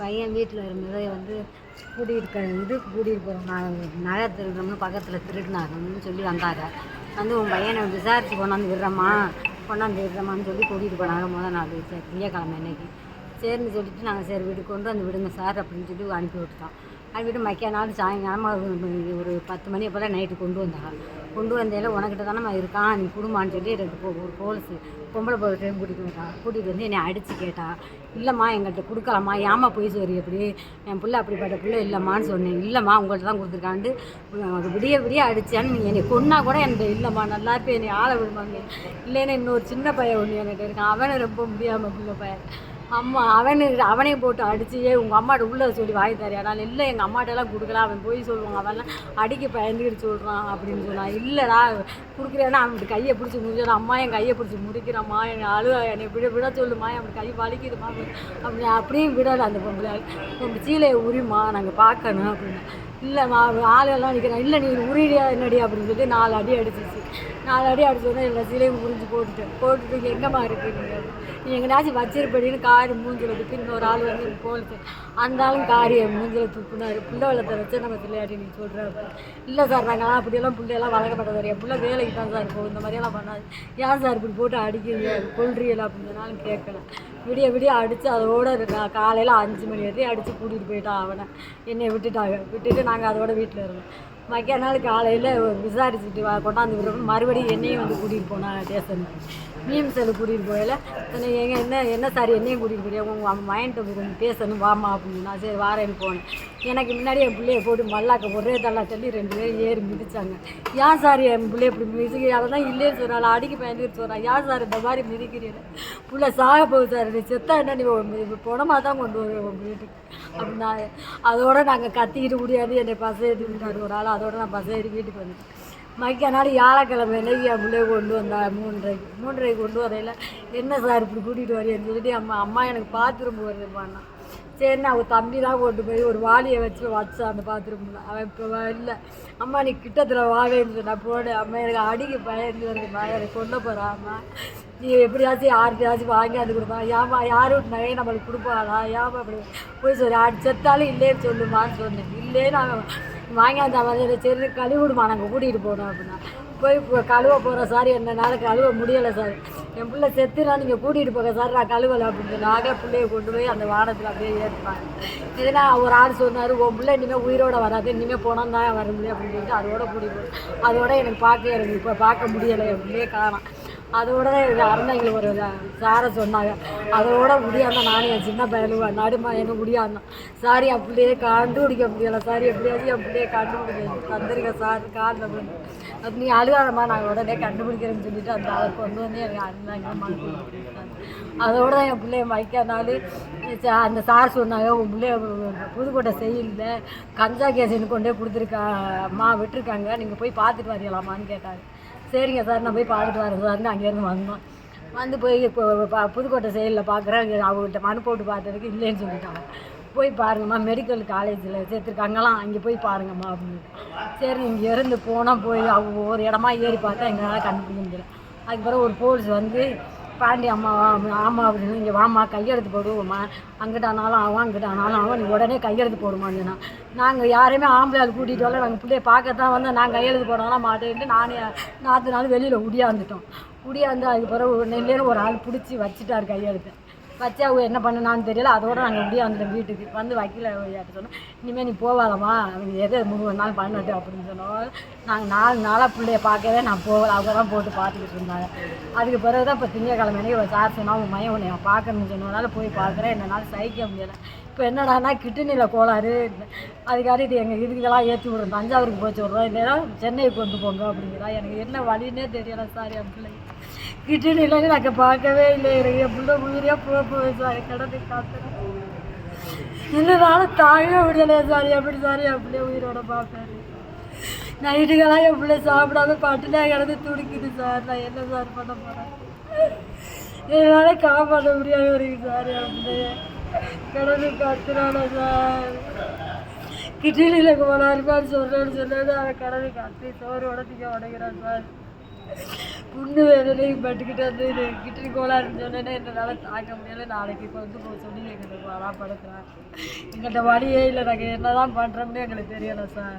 பையன் வீட்டில் இருந்ததை வந்து கூட்டிகிட்டு இது கூட்டிகிட்டு போகிறோம் நான் நகை திருடுறோம்னு பக்கத்தில் திருடினாங்கன்னு சொல்லி வந்தாங்க. வந்து உன் பையனை விசாரித்து கொண்டாந்து விடுறம்மா கொண்டாந்து விடுறம்மான்னு சொல்லி கூட்டிகிட்டு போனாங்க முதல் நாள் சரி திங்கக்கிழமை அன்னைக்கு. சரின்னு சொல்லிட்டு நாங்கள் சரி வீட்டுக்கு கொண்டு வந்து விடுங்க சார் அப்படின்னு சொல்லி அனுப்பி விட்டுட்டோம். அனுப்பிட்டு மக்கிய நாள் சாயங்காலமா ஒரு பத்து மணி போல் நைட்டு கொண்டு வந்தாங்க கொண்டு வந்தையில உனக்கிட்ட தானே இருக்கான் நீ குடும்பான்னு சொல்லி ரெண்டு போ ஒரு போலீஸ் பொம்பளை போலீஸையும் கூட்டிகிட்டு வந்தான் கூட்டிகிட்டு வந்து. என்னை அடித்து கேட்டா இல்லைம்மா எங்கள்கிட்ட கொடுக்கலாமா ஏம்மா போய் சொல்லி எப்படி என் பிள்ளை அப்படிப்பட்ட பிள்ளை இல்லைம்மான்னு சொன்னேன். இல்லைம்மா உங்கள்கிட்ட தான் கொடுத்துருக்காண்டு விடிய விடிய அடித்தான்னு நீ என்னை கொன்னா கூட என்கிட்ட இல்லைம்மா நல்லா இருப்பேன் என்னை ஆளை விடுவாங்க இல்லைன்னா இன்னொரு சின்ன பையன் ஒன்று என்கிட்ட இருக்கான். அவனை ரொம்ப முடியாமல் பிள்ளை பையன். அம்மா அவனு அவனே போட்டு அடிச்சு ஏ உங்கள் அம்மாட்ட உள்ளே சொல்லி வாய் தரியா நான் இல்லை எங்கள் அம்மாட்டெல்லாம் கொடுக்கலாம் அவன் போய் சொல்லுவாங்க அவன்லாம் அடிக்க பயந்துக்கிட்டு சொல்கிறான் அப்படின்னு சொன்னான் இல்லைடா கொடுக்குறேன்னா அவன் கையை பிடிச்சி முடிச்சான் அம்மா என் கையை பிடிச்சி முடிக்கிறாம்மா என்னை அழு என்னை விட விட சொல்லுமா அவன் கை வலிக்குதுமா அப்படி அப்படியும் விடலை அந்த பொம்பளை சீலையை உரிமா நாங்கள் பார்க்கணும் அப்படின்னு. இல்லைம்மா ஆளெல்லாம் நிற்கிறேன் இல்லை நீ உரிடியா என்னடி அப்படின்னு சொல்லி நாலு அடி அடிச்சிச்சு. நாலு அடி அடிச்சோடனே எல்லா சிலையும் உறிஞ்சு போட்டுட்டேன் போட்டுட்டு இங்கே எங்கேம்மா இருக்கு நீங்கள் நீ எங்கேனாச்சும் வச்சிருப்படின்னு காரி மூஞ்சில் துப்பி இன்னொரு ஆள் வந்து போலீஸ் அந்த ஆளும் காரியை மூஞ்சில் துப்புனாரு. பிள்ளை வளத்தை வச்சு நம்ம பிள்ளையாட்டி நீ சொல்கிற இல்லை சார் நாங்கள் அப்படியெல்லாம் பிள்ளையெல்லாம் வளர்க்கப்பட்டது என் பிள்ளை வேலைக்கு தான் சார் போகும். இந்த மாதிரியெல்லாம் பண்ணாது. ஏன் சார் இப்படி போட்டு அடிக்கிறீங்க? கொள்றீங்களா அப்படின்னு சொன்னாலும் கேட்கல. விடிய விடிய அடித்து அதோட காலையில் அஞ்சு மணி வரையும் அடித்து கூட்டிகிட்டு போயிட்டான் அவனை. என்னை விட்டுட்டாங்க. விட்டுட்டு நாங்கள் அதோட வீட்டில் இருந்தோம். மக்கிய நாள் காலையில் விசாரிச்சுட்டு வா கொண்டாந்து விடுறோம் மறுபடியும் என்னையும் வந்து கூட்டிகிட்டு போனான் ஸ்டேஷனுக்கு மீம் செல்லு கூட்டிகிட்டு போயில எங்க என்ன என்ன சார் என்னையும் கூட்டிகிட்டு போய் உங்கள் மைண்ட்டை கொஞ்சம் பேசணும் வாமா அப்படின்னு. நான் சரி வாரேன்னு போனேன். எனக்கு முன்னாடி என் பிள்ளைய போட்டு மல்லாக்க ஒரே தள்ளா தள்ளி ரெண்டு பேரும் ஏறி மிதிச்சாங்க. ஏன் சார் என் பிள்ளைய இப்படி மிதிக்க அதை தான் இல்லைன்னு சொன்னால அடிக்க பயந்துட்டு சொன்னான் ஏன் சார் இந்த மாதிரி மிதிக்கிறீங்க? பிள்ளை சாக போகுது சார். நீ செத்தா என்ன நீ புணமாக தான் கொண்டு வருவேன் உங்கள் வீட்டுக்கு. அப்படின்னா அதோட நாங்கள் கத்திக்கிட்டு முடியாது. என்னை பசங்க ஏற்றி ஒரு ஆள். அதோட நான் பஸ் ஏறி வீட்டுக்கு வந்துட்டேன் மக்கானாலும் நாள் வியாழக்கிழமை என்னைக்கு என் பிள்ளைய கொண்டு வந்தா மூன்றரைக்கு மூன்றரைக்கு கொண்டு வரையில என்ன சார் இப்படி கூட்டிகிட்டு வரேன்னு சொல்லிட்டு அம்மா அம்மா எனக்கு பாத்ரூம் வருதுப்பான்னா சரி நான் அவன் தம்பி தான் கொண்டு போய் ஒரு வாளியை வச்சு வச்சு அந்த பாத்ரூமில் அவன் இப்போ இல்லை. அம்மா நீ கிட்டத்தில் வாவேன்னு சொன்னா போடு. அம்மா எனக்கு அடிக்க பயந்து வருதுமா எனக்கு கொண்டு போகிறாம்மா நீ எப்படியாச்சும் யார்கிட்டயாச்சும் வாங்கி அது கொடுப்பா. ஏமா யார் வீட்டு நகையை நம்மளுக்கு கொடுப்பாளா? ஏமா அப்படி. போய் சொல்லி. அடி செத்தாலும் இல்லைன்னு சொல்லுமான்னு சொன்னேன். இல்லைன்னு அவன் வாங்கியாந்த மாதிரி சரி கழுவிடுமா நாங்கள் கூட்டிகிட்டு போகணும் அப்படின்னா. போய் இப்போ கழுவ போகிறோம் சார். என்னால் கழுவ முடியலை சார். என் பிள்ளை செத்துனா நீங்கள் கூட்டிகிட்டு போங்க சார். நான் கழுவலை அப்படின்னு நாங்களே பிள்ளைய கொண்டு போய் அந்த வானத்தில் அப்படியே ஏற்பாங்க எதுனா ஒரு ஆள் சொன்னார் உன் பிள்ளை இனிமேல் உயிரோட வராது. இனிமேல் போனால் தான் வர முடியும். அப்படின்னு சொல்லிட்டு அதோட கூட்டிகிட்டு போகணும் அதோட எனக்கு பார்க்க எனக்கு இப்போ பார்க்க முடியலை. என் பிள்ளையே அதோட தான் எங்களுக்கு ஒரு சாரை சொன்னாங்க. அதோட முடியாதான் நானும் என் சின்ன பயலுவா நடுமா எனக்கு முடியாதான் சாரி என் பிள்ளையே கண்டுபிடிக்க முடியலை. சாரி எப்படியாவது என் பிள்ளையை கண்டுபிடிக்க தந்திருக்க சார் காலில் பண்ணி அது நீ அழுகாதம்மா நாங்கள் உடனே கண்டுபிடிக்கிறேன்னு சொல்லிட்டு அந்த ஆளை கொண்டு வந்து எனக்கு அழுந்தாங்க அதோட தான் என் பிள்ளைய மைக்கானாலு அந்த சார் சொன்னாங்க உன் பிள்ளைய புதுக்கோட்டை செய்யல. கஞ்சா கேசின்னு கொண்டே கொடுத்துருக்கா அம்மா விட்டுருக்காங்க. நீங்கள் போய் பார்த்துட்டு வரீங்களாமான்னு கேட்டாங்க சரிங்க சார் நான் போய் பார்த்துட்டு வரேன். சார்னு அங்கேருந்து வந்தோம் வந்து. போய் இப்போ புதுக்கோட்டை செயலில் பார்க்குறேன் அவங்ககிட்ட மனு போட்டு பார்த்ததுக்கு இல்லைன்னு சொல்லிட்டாங்க. போய் பாருங்கம்மா மெடிக்கல் காலேஜில் சேர்த்துருக்காங்களாம் அங்கே போய் பாருங்கம்மா அப்படின்னு. சரி இங்கே இருந்து போனால் போய் அவங்க ஒரு இடமா ஏறி பார்த்தா எங்களால் கண்டுபிடிக்க முடியல. அதுக்கப்புறம் ஒரு போலீஸ் வந்து பாண்டி அம்மா ஆமாம் அப்படின்னு இங்கே வாம்மா கையெழுத்து போடுவோம்மா. அங்கிட்ட ஆனாலும் ஆகும் அங்கிட்ட ஆனாலும் ஆகும் நீ உடனே கையெழுத்து போடுமான்னு நாங்கள் யாரையுமே ஆம்பளை கூட்டிகிட்டு வரல. நாங்கள் பிள்ளைய பார்க்கத்தான் வந்து நான் கையெழுத்து போடலாம் மாட்டேன்ட்டு நானே நாற்று நாள் வெளியில் உடியாந்துட்டோம் உடியாந்து அதுக்கு பிறகு நெல்லேன்னு ஒரு ஆள் பிடிச்சி வச்சுட்டார் கையெழுத்து. வச்சு அவங்க என்ன பண்ணனான்னு தெரியல. அதோட நாங்கள் இப்படியே வந்துட்டோம் வீட்டுக்கு. வந்து வக்கீல யார்கிட்ட சொன்னோம் இனிமேல் நீ போவாதம்மா. அவங்க எதை மூணு நாள் பண்ணட்டு அப்படின்னு சொன்னோம். நாங்கள் நாலு நாளாக பிள்ளைய பார்க்கவே நான் போகல. அவங்க தான் போட்டு பார்த்துக்கிட்டு இருந்தாங்க. அதுக்கு பிறகு தான் இப்போ திங்கக்கிழமை அன்னைக்கு ஒரு சார் சொன்னால் உன் மையம் உன்னை பார்க்கணும்னு சொன்னதுனால போய் பார்க்குறேன். என்னால் சகிக்க முடியலை. இப்போ என்னடான்னா கிட்னியில் கோளாறு. அதுக்காக இது எங்கள் இதுக்கெல்லாம் ஏற்றி விடுறோம். தஞ்சாவூருக்கு போச்சு விட்றோம் இல்லைன்னா சென்னைக்கு கொண்டு போங்க அப்படிங்கிறா. எனக்கு என்ன வழின்னே தெரியலை சார் என் பிள்ளைங்க கிட்னியில் நாங்கள் பார்க்கவே இல்லை எனக்கு என் பிள்ளை போக போகுது சார் கிடந்து காத்துறேன் இல்லைனால தாழ முடியலையே சார் அப்படி சார் அப்படியே உயிரோட பார்ப்பேன் நைட்டுக்கெல்லாம் என் பிள்ளை சாப்பிடாம பட்டினா கிடந்து துடிக்குது சார் நான் என்ன சார் பண்ண போகிறேன் என்னால் காப்பாற்ற முடியாது இருக்கு சார் அப்படியே கிடந்து கத்துறான சார் கிட்னியில் கோளாறு சொல்கிறேன்னு சொன்னேன்னு அவன் கிடந்து காத்து சோறு உடச்சிக்க உடைக்கிறான் சார் புண்ணு வேணும்னு பட்டுக்கிட்டு வந்து இது கிட்னி கோளாறுன்னு சொன்னேன்னே என்னால் தாங்க முடியல. நாளைக்கு இப்போ வந்து போக சொல்லி எங்களுக்கு வராப்படுத்துகிறேன் எங்கள்கிட்ட வழியே இல்லை நாங்கள் என்ன தான் பண்ணுறோம்னு எங்களுக்கு தெரியலை சார்